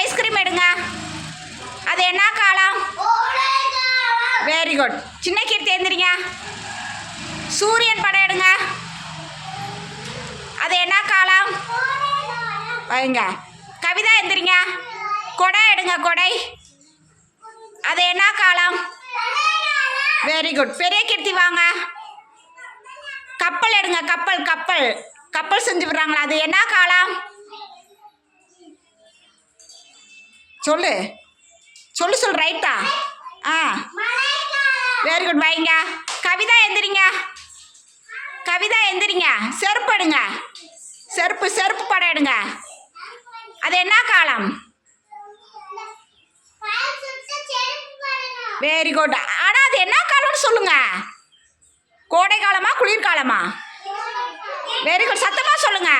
Ice cream எடுங்க. அது என்ன காலம்? வெரி குட் சின்ன கீர்த்தி எழுந்திரிங்க சூரியன் படம் எடுங்க. அது என்ன காலம்? வைங்க. கவிதா எந்திரிங்க. கொடை எடுங்க கொடை. அது என்ன காலம்? வெரி குட் பெரிய கீர்த்தி வாங்க. கப்பல் எடுங்க கப்பல் கப்பல். கப்பல் செஞ்சு விடுறாங்களா? அது என்ன காலம்? சொல்லு. சொல்லு சொல் ரைட்டா ஆ. வெரி குட் வைங்க கவிதா எந்திரிங்க. கவிதா எந்திரிங்க. செருப்பு எடுங்க. செருப்பு செருப்பு படம் எடுங்க. அது என்ன காலம்? வெரி குட் ஆனால் அது என்ன காலம்னு சொல்லுங்க. கோடை காலமா குளிர்காலமா வெரி குட் சத்தமாக சொல்லுங்க.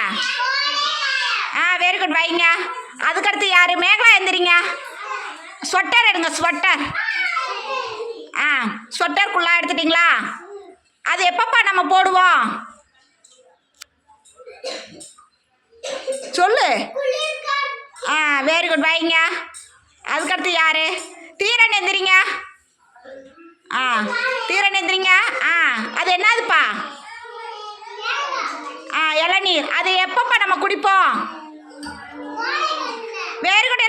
ஆ வெரி குட் வைங்க அதுக்கடுத்து யார்? மேகலா எந்திரிங்க. ஸ்வெட்டர் எடுங்க ஸ்வெட்டர் ஆ ஸ்வெட்டர் குள்ளா எடுத்துட்டிங்களா? அது எப்பப்பா நம்ம போடுவோம்? சொல்லு. ஆ வெரி குட் வைங்க. அதுக்கடுத்து யார்? தீரன் எந்திரிங்க. ஆ தீரன் எந்திரிங்க. ஆ அது என்னதுப்பா? ஆ இளநீர். அது எப்பப்பா நம்ம குடிப்போம்? വേരുകൊണ്ട്